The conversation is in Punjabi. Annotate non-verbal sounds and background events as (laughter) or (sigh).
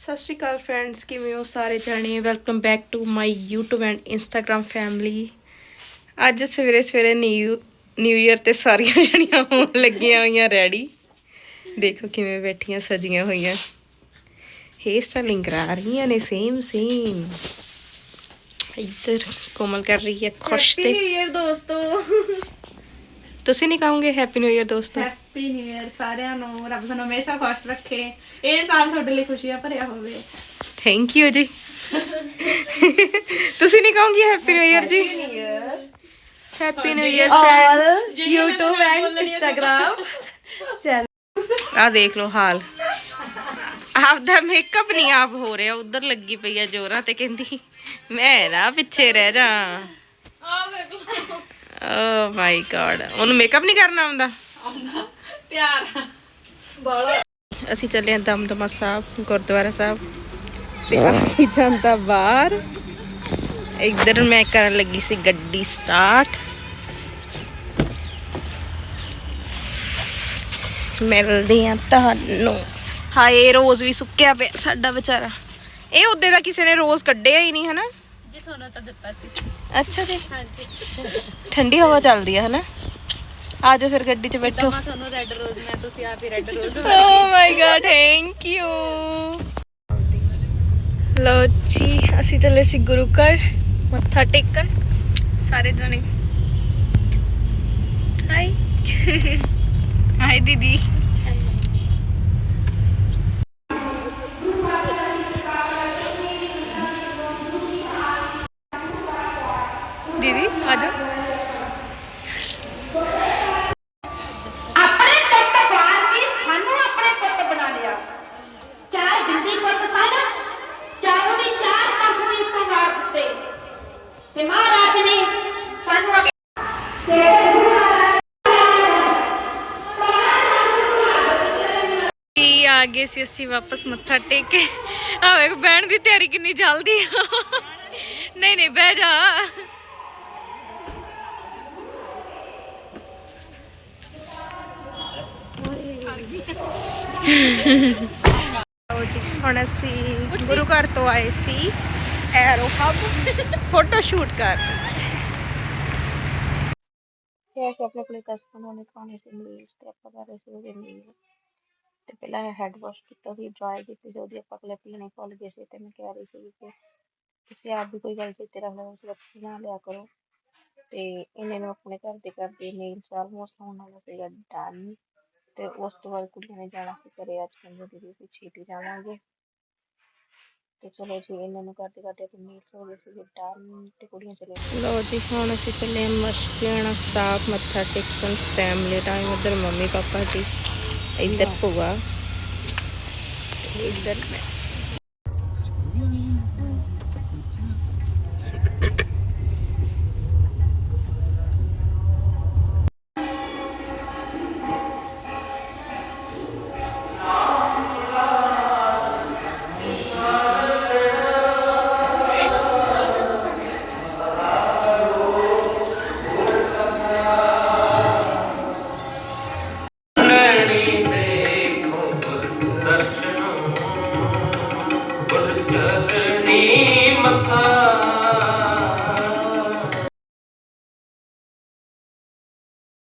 ਸਤਿ ਸ਼੍ਰੀ ਅਕਾਲ ਫਰੈਂਡਸ ਕਿਵੇਂ ਹੋ ਸਾਰੇ ਜਾਣੇ? Welcome back to my YouTube and Instagram family ਅੱਜ ਸਵੇਰੇ ਸਵੇਰੇ ਨਿਊ ਨਿਊ ਇਅਰ ਤੇ ਸਾਰੀਆਂ (laughs) ਜਣੀਆਂ ਹੋਣ ਲੱਗੀਆਂ ਹੋਈਆਂ ਰੈਡੀ ਦੇਖੋ ਕਿਵੇਂ ਬੈਠੀਆਂ ਸਜੀਆਂ ਹੋਈਆਂ। ਹੇਅਰ ਸਟਾਈਲਿੰਗ ਕਰਾ ਰਹੀਆਂ ਨੇ ਸੇਮ ਸੇਮ ਇੱਧਰ ਕੋਮਲ ਕਰ ਰਹੀ ਹੈ ਖੁਸ਼ ਤੇ। ਨਿਊ ਇਅਰ ਦੋਸਤੋ। ਤੁਸੀਂ ਨਹੀਂ ਕਹੋਗੇ ਹੈਪੀ ਨਿਊ ਇਅਰ ਦੋਸਤੋ? ਹੈਪੀ ਨਿਊ ਇਅਰ ਸਾਰਿਆਂ ਨੂੰ। ਰੱਬ ਤੁਹਾਨੂੰ ਹਮੇਸ਼ਾ ਖੁਸ਼ ਰੱਖੇ। ਇਹ ਸਾਲ ਤੁਹਾਡੇ ਲਈ ਖੁਸ਼ੀਆਂ ਭਰਿਆ ਹੋਵੇ। ਥੈਂਕ ਯੂ ਜੀ। ਤੁਸੀਂ ਨਹੀਂ ਕਹੋਗੇ ਹੈਪੀ ਨਿਊ ਇਅਰ ਜੀ? Happy new year friends YouTube and Instagram ਚਲ। ਆ ਦੇਖ ਲਓ ਹਾਲ। ਆਪਦਾ ਮੇਕਅਪ ਨਹੀਂ ਆਪ ਹੋ ਰਿਹਾ। ਉਧਰ ਲੱਗੀ ਪਈ ਆ ਜੋਰਾਂ ਤੇ ਕਹਿੰਦੀ ਮੈਂ ਨਾ ਪਿੱਛੇ ਰਹਿ ਜਾ। ਆ ਵੇਖ ਓ ਮਾਈ ਗॉड ਉਹਨੂੰ ਮੇਕਅਪ ਨਹੀਂ ਕਰਨਾ ਆਉਂਦਾ? ਪਿਆਰ ਬਾਲਾ ਅਸੀਂ ਚੱਲੇ ਆਂ ਦਮਦਮਾ ਸਾਹਿਬ ਗੁਰਦੁਆਰਾ ਸਾਹਿਬ। ਤੇ ਆਖੀ ਜਾਂਦਾ ਬਾਹਰ। ਇੱਧਰ ਮੈਂ ਕਰਨ ਲੱਗੀ ਸੀ ਗੱਡੀ ਸਟਾਰਟ ਮਿਲਦੇ ਆ ਤੁਹਾਨੂੰ। ਹਾਏ ਰੋਜ਼ ਵੀ ਸੁੱਕਿਆ ਪਿਆ ਸਾਡਾ ਵਿਚਾਰਾ। ਇਹ ਉਹਦੇ ਦਾ ਕਿਸੇ ਨੇ ਰੋਜ਼ ਕੱਢਿਆ ਹੀ ਨਹੀਂ ਹਨਾ? ਜੀ ਤੁਹਾਨੂੰ ਤਾਂ ਦਿੱਤਾ ਸੀ। ਅੱਛਾ ਜੀ। ਹਾਂਜੀ। ਠੰਡੀ ਹਵਾ ਚੱਲਦੀ ਹੈ ਹਨਾ? ਆਜੋ ਫਿਰ ਗੱਡੀ 'ਚ ਬੈਠੋ। ਮੈਂ ਤੁਹਾਨੂੰ ਰੈੱਡ ਰੋਜ਼ ਮੈਂ ਤੁਸੀਂ ਆਪ ਹੀ red rose oh my God thank you ਲੋ ਜੀ ਅਸੀਂ ਚੱਲੇ ਸੀ ਗੁਰੂ ਘਰ। ਮੱਥਾ ਟੇਕਣ। ਸਾਰੇ ਜਣੇ। ਹਾਈ ਹਾਈ ਦੀਦੀ। ਦੀਦੀ ਆਜੋ ਆਪਣੇ ਪੁੱਤ ਬਾਲ ਕੇ ਸਾਨੂੰ ਆਪਣੇ ਪੁੱਤ ਬਣਾ ਲਿਆ। ਚਾਰ ਜਿੰਦੀ ਪੁੱਤ ਸਨ ਚਾਰੋਂ ਦੀ ਚਾਰ ਪੰਖ ਵੀ ਤੋਂ ਮਾਰ ਦਿੱਤੇ। ਤੇ ਮਹਾਰਾਜ ਨੇ ਸਾਨੂੰ ਆਪਣੇ ਕੀ ਆ ਗਏ ਸੀ ਅਸੀਂ ਵਾਪਸ ਮੱਥਾ ਟੇਕ ਕੇ? ਆ ਵੇਖ ਬਹਿਣ ਦੀ ਤਿਆਰੀ ਕਿੰਨੀ ਜਲਦੀ ਆ। ਨਹੀਂ ਨਹੀਂ ਬਹਿ ਜਾ। ਲਓ ਜੀ ਹੁਣ ਅਸੀਂ ਗੁਰੂ ਘਰ ਤੋਂ ਆਏ ਸੀ ਐਰੋ ਹੱਬ ਫੋਟੋ ਸ਼ੂਟ ਕਰ ਤੇ ਅਸੀਂ ਆਪਣੇ ਆਪਣੇ ਕਸਟਮਰਾਂ ਨੇ ਖਾਣੇ ਸੀ ਮੀਲਸ ਤੇ ਆਪਾਂ ਕਰ ਰਹੇ ਸੀ ਉਹਦੇ ਮੀਲ ਤੇ ਪਹਿਲਾਂ ਹੈਡ ਵਾਸ਼ ਕੀਤਾ ਸੀ ਡਰਾਈ ਕੀਤੀ ਸੀ ਉਹਦੀ ਆਪਾਂ ਕਲਿੱਪ ਲੈਣੇ ਭੁੱਲ ਗਏ ਸੀ ਤੇ ਮੈਂ ਕਹਿ ਰਹੀ ਸੀ ਕਿ ਤੁਸੀਂ ਆਪ ਵੀ ਕੋਈ ਗੱਲ ਚੇਤੇ ਰੱਖ ਲਓ ਕਲਿੱਪ ਬਣਾ ਲਿਆ ਕਰੋ ਤੇ ਇਹਨੇ ਨੂੰ ਆਪਣੇ ਘਰ ਦੇ ਕਰਦੇ ਨੇਲਸ ਆਲਮੋਸਟ ਹੋਣ ਵਾਲਾ ਸੀਗਾ ਡਨ ਤੇ ਉਸ ਤੋਂ ਬਾਅਦ ਕੁੜੀਆਂ ਨੇ ਜਾਣਾ ਸੀ ਘਰੇ ਅੱਜ ਕਹਿੰਦੇ ਦੀਦੀ ਅਸੀਂ ਛੇਤੀ ਜਾਵਾਂਗੇ ਤੇ ਚਲੋ ਜੀ ਇਹਨਾਂ ਨੂੰ ਕਰਦੇ ਕਰਦੇ ਆਪਣੇ ਨੇਲਸ ਹੋ ਗਏ ਸੀ ਡਨ ਤੇ ਕੁੜੀਆਂ ਚਲੇ ਗਈਆਂ ਲੋ ਜੀ ਹੁਣ ਅਸੀਂ ਚੱਲੇ ਹਾਂ ਮਸ਼ਕੀਆਣਾ ਸਾਹਿਬ ਮੱਥਾ ਟੇਕਣ ਫੈਮਿਲੀ ਟਾਈਮ ਉਧਰ ਮੰਮੀ ਪਾਪਾ ਜੀ ਇੱਧਰ ਭੂਆ ਤੇ ਇੱਧਰ ਮੈਂ ਨੀਮਕ